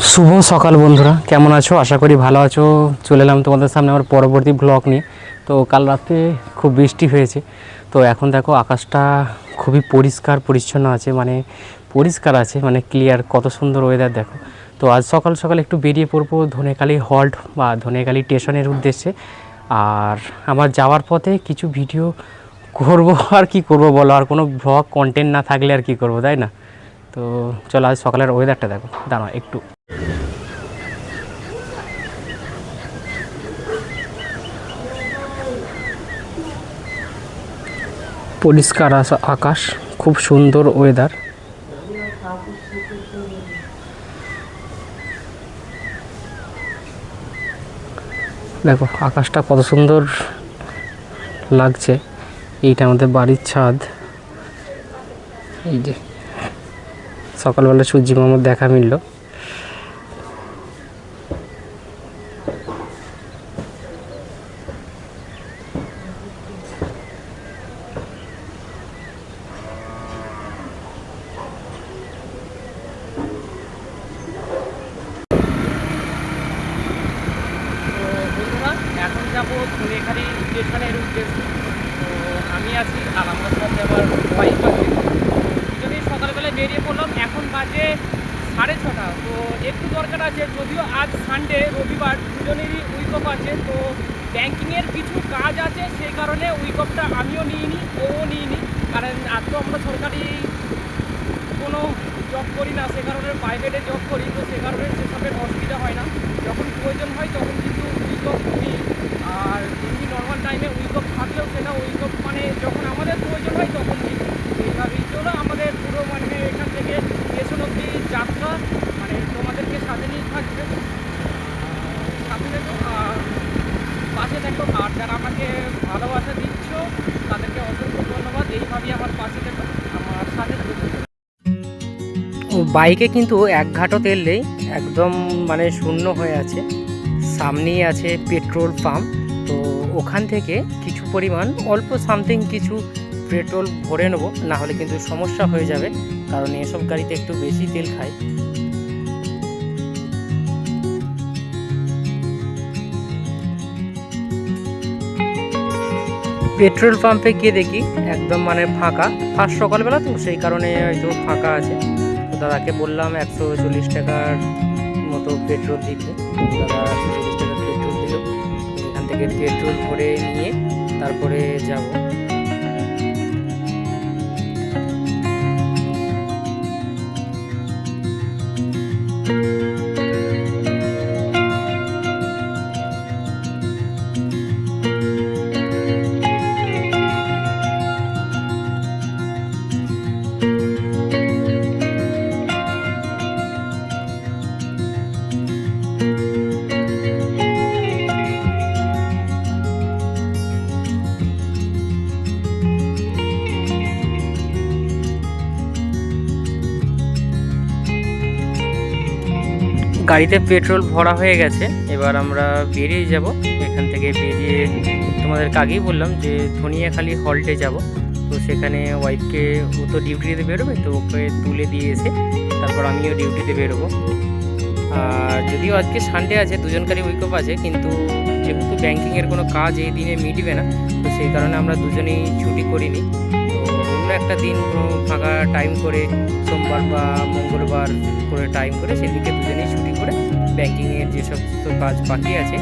শুভ সকাল বন্ধুরা, কেমন আছো? আশা করি ভালো আছো। চলে এলাম তোমাদের সামনে আমার পরবর্তী ব্লগ নিয়ে। তো কাল রাতে খুব বৃষ্টি হয়েছে। তো এখন দেখো আকাশটা খুবই পরিষ্কার, পরিচ্ছন্ন আছে মানে পরিষ্কার আছে মানে ক্লিয়ার কত সুন্দর ওয়েদার দেখো। তো আজ সকাল সকাল একটু বেরিয়ে পড়ব ধনেকালি হল্ট বা ধনেকালি স্টেশনের উদ্দেশ্যে। আর আমার যাওয়ার পথে কিছু ভিডিও করব আর কি করব বলো? আর কোনো ব্লগ কন্টেন্ট না থাকলে আর কি করব, তাই না? তো চলো আজ সকালের ওয়েদারটা দেখো। দাঁড়াও একটু। পরিষ্কার আকাশ, খুব সুন্দর ওয়েদার দেখো, আকাশটা কত সুন্দর লাগছে। এইটা আমাদের বাড়ির ছাদ। এই যে, সকালবেলা সূর্যি মামার দেখা মিলল বন্ধুরা এখন যাব ধনেখালি স্টেশনের উদ্দেশ্যে তো আমি আছি আর আমার সাথে আমার ওয়াইফ আছে। দুজনেই সকালবেলায় বেরিয়ে পড়লাম। এখন বাজে সাড়ে ছটা। তো একটু দরকার আছে, যদিও আজ সানডে রবিবার দুজনেরই উইক অফ আছে। তো ব্যাংকিংয়ের কিছু কাজ আছে, সেই কারণে উইক অফটা আমিও নিইনি ও নিইনি। কারণ আজ তো আমরা সরকারি কোনো জব করি না, সে কারণে প্রাইভেটে জব করি। তো সে কারণে সেসবের অসুবিধা হয় না। যখন প্রয়োজন হয় তখন কিন্তু উইক অফ নিই আর এমনি নর্মাল টাইমে উইক অফ থাকলেও সেটা উইক অফ মানে যখন আমাদের প্রয়োজন হয় তখন এইভাবেই চলো আমাদের পুরো মানে এখান থেকে স্টেশন অব্দি যাত্রা মানে তোমাদেরকে সাথে নিয়ে থাকবে। সাথে দেখো আর পাশে দেখো, আর যারা আমাকে ভালোবাসা দিচ্ছ, তাদেরকে অসংখ্য ধন্যবাদ। এইভাবেই আমার পাশে দেখো আমার সাথে বাইকে কিন্তু এক ঘাটও তেল নেই, একদম মানে শূন্য হয়ে আছে। সামনেই আছে পেট্রোল পাম্প। তো ওখান থেকে কিছু পরিমাণ অল্প সামথিং কিছু পেট্রোল ভরে নেব, না হলে কিন্তু সমস্যা হয়ে যাবে, কারণ এসব গাড়িতে একটু বেশি তেল খায়। পেট্রোল পাম্পে গিয়ে দেখি একদম মানে ফাঁকা। ফার্স্ট সকালবেলা তো সেই কারণে হয়তো ফাঁকা আছে। তো দাদাকে বললাম একশো চল্লিশ টাকার মতো পেট্রোল দিতে। দাদা থেকে পেট্রোল ভরে নিয়ে তারপরে যাব। গাড়িতে পেট্রোল ভরা হয়ে গেছে, এবার আমরা বেরিয়ে যাব। এখান থেকে বেরিয়ে তোমাদেরকে আগেই বললাম যে ধনিয়াখালি হল্টে যাব। তো সেখানে ওয়াইফকে ও তো ডিউটিতে বেরোবে, তো ওকে তুলে দিয়ে এসে তারপর আমিও ডিউটিতে বেরোবো। আর যদিও আজকে সানডে আছে, দুজনকারই উইকঅফ আছে, কিন্তু যেহেতু ব্যাংকিংয়ের কোনো কাজ এই দিনে মিটবে না, তো সেই কারণে আমরা দুজনেই ছুটি করিনি। তো অন্য একটা দিন ফাঁকা টাইম করে সোমবার বা মঙ্গলবার করে টাইম করে সেদিকে দুজনেই ছুটি করে ব্যাংকিংয়ের যে সমস্ত কাজ বাকি আছে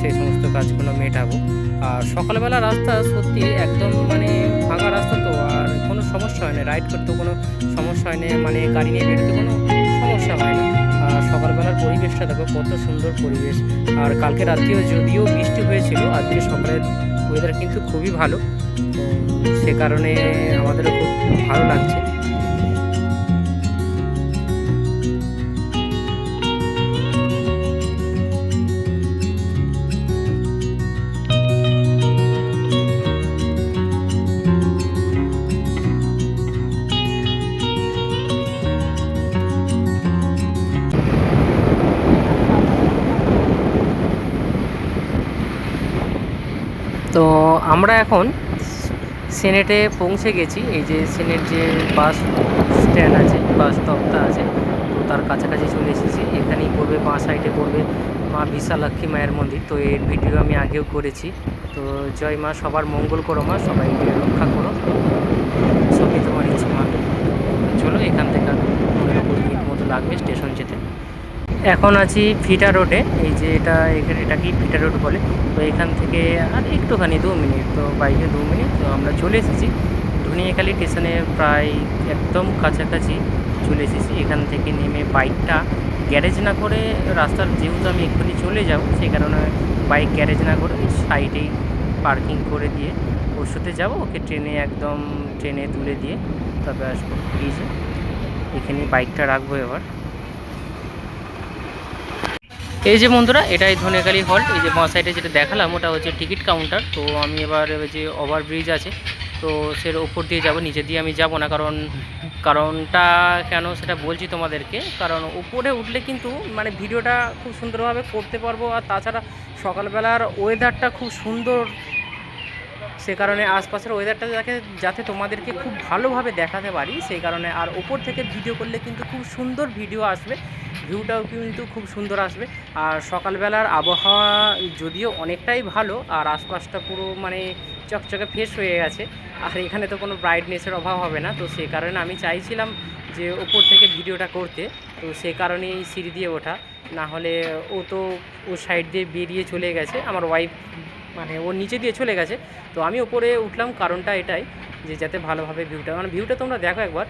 সেই সমস্ত কাজগুলো মেটাবো। আর সকালবেলা রাস্তা সত্যি একদম মানে ফাঁকা রাস্তা তো, আর কোনো সমস্যা হয় না। রাইড করতে কোনো সমস্যা হয় না মানে গাড়ি নিয়ে বেরোতে কোনো সমস্যা হয় না। আর সকালবেলার পরিবেশটা দেখো কত সুন্দর পরিবেশ। আর কালকে রাত্রিও যদিও বৃষ্টি হয়েছিল, আজকে সকালের ওয়েদার কিন্তু খুবই ভালো। তো সে কারণে আমাদেরও খুব ভালো লাগছে। তো আমরা এখন সেনেটে পৌঁছে গেছি। এই যে সেনেট যে বাস স্ট্যান্ড আছে, বাস তক্তা আছে, তো তার কাছাকাছি চলে এসেছি। এখানেই পড়বে, বাঁ সাইডে পড়বে মা বিশালাক্ষী মায়ের মন্দির। তো এর ভিডিও আমি আগেও করেছি। তো জয় মা, সবার মঙ্গল করো মা, সবাইকে রক্ষা করো সবই তোমার ইচ্ছে মা চলো এখান থেকে আর পনেরো কুড়ি মিনিট মতো লাগবে স্টেশন যেতে এখন আছি ফিটা রোডে, এই যে এটা এখানে এটাকেই ফিটা রোড বলে? তো এখান থেকে আর একটুখানি দু মিনিট, তো বাইকে দু মিনিট, তো আমরা চলে এসেছি। ধনিয়াখালি স্টেশনে প্রায় একদম কাছাকাছি চলে এসেছি। এখান থেকে নেমে বাইকটা গ্যারেজ না করে রাস্তার যেহেতু আমি এক্ষুনি চলে যাব সেই কারণে বাইক গ্যারেজ না করে সাইডেই পার্কিং করে দিয়ে ওর সাথে যাব। ওকে ট্রেনে একদম ট্রেনে তুলে দিয়ে তবে আসব। এখানে বাইকটা রাখব এবার। এই যে বন্ধুরা, এটাই ধনেকালি হল্ট এই যে বাঁ সাইডে যেটা দেখালাম, ওটা হচ্ছে টিকিট কাউন্টার তো আমি এবার যে ওভারব্রিজ আছে, তো সের ওপর দিয়ে যাব, নিচে দিয়ে আমি যাব না, কারণ, কারণটা কেন সেটা বলছি তোমাদেরকে। কারণ উপরে উঠলে কিন্তু মানে ভিডিওটা খুব সুন্দরভাবে করতে পারব। আর তাছাড়া সকালবেলার ওয়েদারটা খুব সুন্দর সে কারণে আশপাশের ওয়েদারটা যাতে যাতে তোমাদেরকে খুব ভালোভাবে দেখাতে পারি, সেই কারণে আর ওপর থেকে ভিডিও করলে কিন্তু খুব সুন্দর ভিডিও আসবে ভিউটাও কিন্তু খুব সুন্দর আসবে। আর সকালবেলার আবহাওয়া যদিও অনেকটাই ভালো, আর আশপাশটা পুরো মানে চকচকে ফ্রেশ হয়ে গেছে, আর এখানে তো কোনো ব্রাইটনেসের অভাব হবে না। তো সেই কারণে আমি চাইছিলাম যে ওপর থেকে ভিডিওটা করতে, তো সে কারণেই এই সিঁড়ি দিয়ে ওঠা। না হলে ও তো ও সাইড দিয়ে বেরিয়ে চলে গেছে। আমার ওয়াইফ মানে ও নিচে দিয়ে চলে গেছে। তো আমি ওপরে উঠলাম, কারণটা এটাই যে যাতে ভালোভাবে ভিউটা মানে ভিউটা তোমরা দেখো একবার।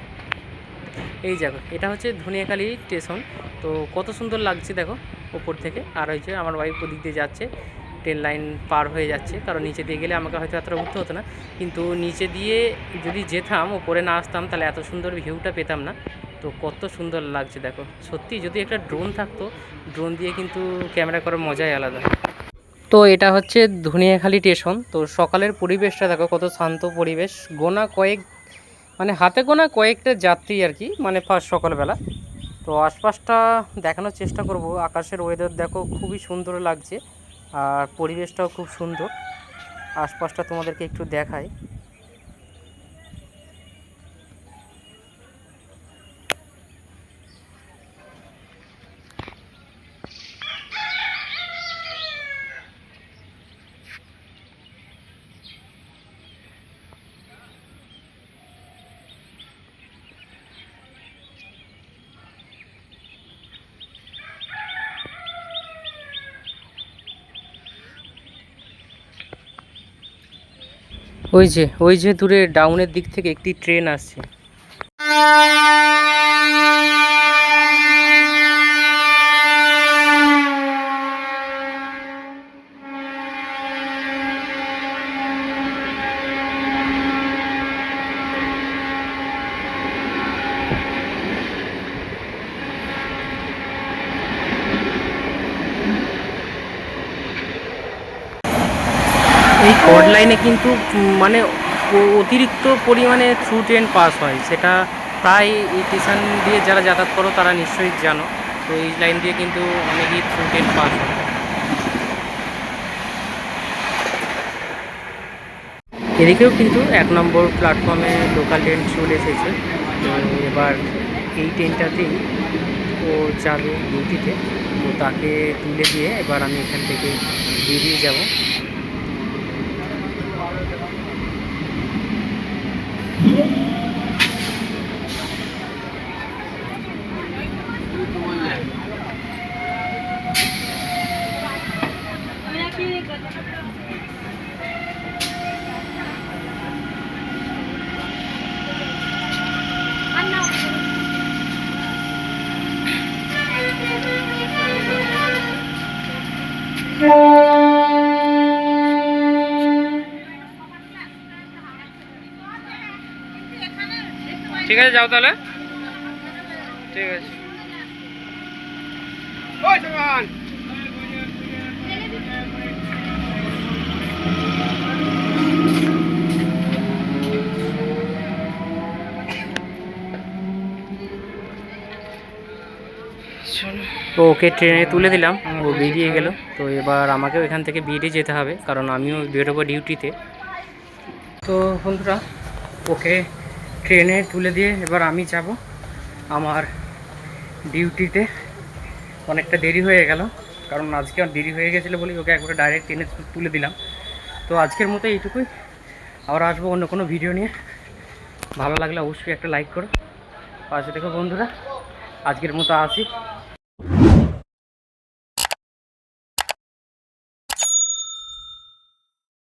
এই দেখো, এটা হচ্ছে ধনিয়াখালী স্টেশন তো কত সুন্দর লাগছে দেখো ওপর থেকে। আর হচ্ছে আমার ওয়াইফ ওদিক দিয়ে যাচ্ছে ট্রেন লাইন পার হয়ে যাচ্ছে, কারণ নিচে দিয়ে গেলে আমাকে হয়তো এতটা উঠতে হতো না। কিন্তু নিচে দিয়ে যদি যেতাম, ওপরে না আসতাম, তাহলে এত সুন্দর ভিউটা পেতাম না। তো কত সুন্দর লাগছে দেখো। সত্যি যদি একটা ড্রোন থাকতো ড্রোন দিয়ে কিন্তু ক্যামেরা করার মজাই আলাদা। তো এটা হচ্ছে ধুনিয়াখালী স্টেশন। তো সকালের পরিবেশটা দেখো কত শান্ত পরিবেশ। গোনা কয়েক মানে হাতে গোনা কয়েকটা যাত্রী আর কি মানে ফার্স্ট সকালবেলা। তো আশপাশটা দেখানোর চেষ্টা করব। আকাশের ওয়েদার দেখো খুবই সুন্দর লাগছে, আর পরিবেশটাও খুব সুন্দর। আশপাশটা তোমাদেরকে একটু দেখাই। ওই যে ওই যে দূরে ডাউনের দিক থেকে একটি ট্রেন আসছে। কড লাইনে কিন্তু মানে অতিরিক্ত পরিমাণে থ্রু ট্রেন পাস হয়। সেটা প্রায় এই স্টেশন দিয়ে যারা যাতায়াত করো, তারা নিশ্চয়ই জানো। তো এই লাইন দিয়ে কিন্তু অনেকেই থ্রু ট্রেন পাস হয়। এদিকেও কিন্তু এক নম্বর প্ল্যাটফর্মে লোকাল ট্রেন চলে এসেছে। তো এবার এই ট্রেনটাতেই ও যাবে ডিউটিতে তো তাকে তুলে দিয়ে এবার আমি এখান থেকে বেরিয়ে যাব। Spiel. ঠিক আছে যাও তাহলে। ঠিক আছে। তো ওকে ট্রেনে তুলে দিলাম ও বেরিয়ে গেল। তো এবার আমাকেও এখান থেকে বেরিয়ে যেতে হবে কারণ আমিও বেরোবো ডিউটিতে। তো বন্ধুরা ওকে ট্রেনে তুলে দিয়ে এবার আমি যাব আমার ডিউটিতে। অনেকটা দেরি হয়ে গেল, কারণ আজকে আর দেরি হয়ে গেছিল বলেই ওকে একবারে ডাইরেক্ট ট্রেনে তুলে দিলাম। তো আজকের মতো এইটুকুই। আবার আসব অন্য কোনো ভিডিও নিয়ে। ভালো লাগলে অবশ্যই একটা লাইক করো। পাশে দেখো বন্ধুরা। আজকের মতো আসি।